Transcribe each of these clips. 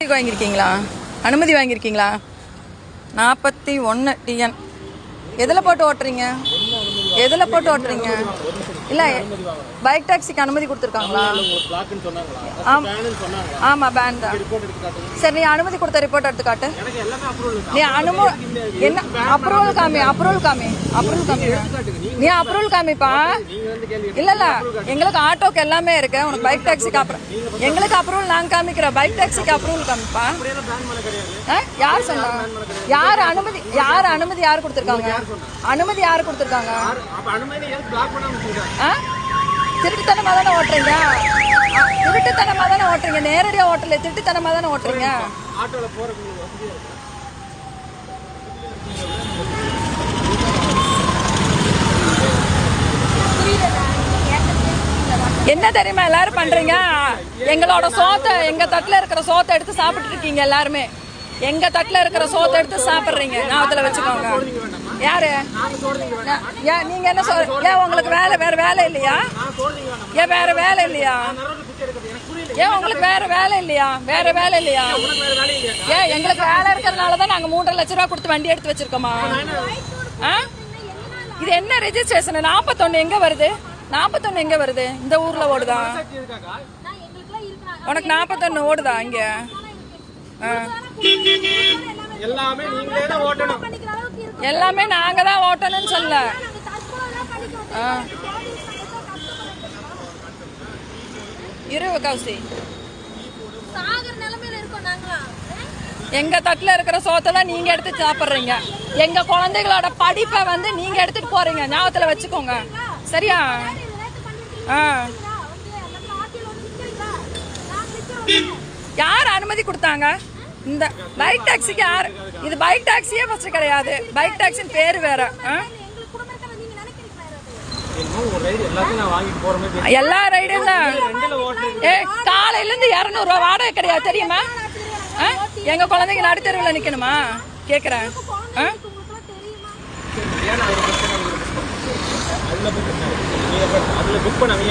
அனுமதி வாங்கியிருக்கீங்களா? அனுமதி வாங்கியிருக்கீங்களா? நாற்பத்தி ஒன்று டிஎன் எதில் போட்டு ஓட்டுறீங்க? எதில் போட்டு ஓட்டுறீங்க? இல்லை பைக் டாக்ஸிக்கு அனுமதி கொடுத்துருக்காங்களா? ஆமாம் பேன் தான். சரி நீ அனுமதி கொடுத்த ரிப்போர்ட் எடுத்து காட்டு. நீ அனும என்ன அப்ரூவல் காமி அப்ரூவல் காமி அப்ரூவல் காமி. நீ அப்ரூவல் காமிப்பா? இல்ல இல்ல. எங்களுக்கு ஆட்டோக்கு எல்லாமே இருக்கு. உனக்கு பைக் டாக்ஸிக்கு அப்புறம் எங்களுக்கு அப்ரூவல் நாங்க காமிக்கிறோம். பைக் டாக்ஸிக்கு அப்ரூவல் காமிப்பா? யார் சொன்னா? யார் அனுமதி யார் அனுமதி யார் கொடுத்துருக்காங்க? அனுமதி யார் கொடுத்துருக்காங்க? ஆ? திருட்டுத்தனமா தானே ஓட்டுறீங்க? ஆ, திருட்டுத்தனமா தானே ஓட்டுறீங்க? நேரடியா ஓட்டல திருட்டுத்தனமா தானே ஓட்டுறீங்க? இருக்கு? என்ன தெரியுமா எல்லாரும் பண்றீங்க? எங்களோட சோத்தை எங்க தட்டுல இருக்கிற சோத்தை எடுத்து சாப்பிட்டு இருக்கீங்க எல்லாருமே. எங்க தட்டுல இருக்கிற சோத்தை எடுத்து சாப்பிடுறீங்க? ஞாபகத்துல வச்சுக்கோங்க. யாரு? ஏன் நீங்க என்ன சொல் ஏன் உங்களுக்கு வேலை வேற வேலை இல்லையா? ஏன் வேற வேலை இல்லையா? ஏன் உங்களுக்கு வேற வேலை இல்லையா? வேற வேலை இல்லையா? ஏன் எங்களுக்கு வேலை இருக்கிறதுனால தான் நாங்க மூன்றரை லட்ச ரூபா கொடுத்து வண்டி எடுத்து வச்சிருக்கோமா? ஆ? இது என்ன ரெஜிஸ்ட்ரேஷன் நாற்பத்தொன்று எங்க வருது? நாற்பத்தொன்று எங்க வருது? இந்த ஊர்ல ஓடுதா? உனக்கு நாற்பத்தொன்று ஓடுதா இங்க? எல்லாமே நீங்களே தான் ஓட்டணும். எல்லாமே நாங்க தான் ஓட்டணும்னு சொல்ல. ஆ. இரு கௌசி. எங்க தட்டுல இருக்கிற சோத்தெல்லாம் நீங்க எடுத்து சாப்பிடுறீங்க. எங்க குழந்தைகளோட படிப்பை வந்து நீங்க எடுத்துட்டு போறீங்க. ஞாபகத்துல வச்சுக்கோங்க. சரியா? ஆ. யார் அனுமதி கொடுத்தாங்க? இந்த பைக் டாக்ஸிக்கு யார்? இது பைக் டாக்ஸியே ஃபர்ஸ்ட் கிடையாது. பைக் டாக்ஸின்னு பேர் வேற. எல்லா ரைடும் தான். ஏ காலையில இருந்து இரநூறுவா வாடகை கிடையாது தெரியுமா? ஆ? எங்க குழந்தைங்க நடுத்தருவில் நிக்கணுமா? கேக்குறேன். ஆ? அதுல புக் first அதுல புக் பண்ணுங்க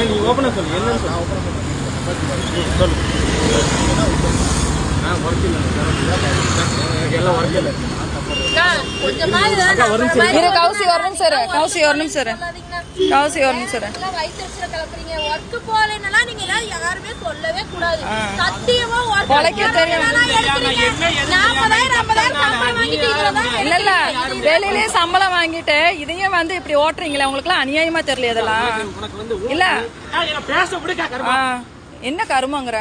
நீ சொல்லு. என்னன்னு சொல்லு. இரு கௌசி ஒரு நிமிஷம் இரு கௌசி ஒரு நிமிஷம் இரு கௌசி ஒரு நிமிஷம். நாற்பதாயிரம் ஐம்பதாயிரம் சம்பளம் வாங்கிட்டு இதையும் வந்து இப்படி ஓட்டுறீங்களே உங்களுக்கு அநியாயமா தெரியல இதெல்லாம் இல்ல பேச என்ன கருமங்கிற?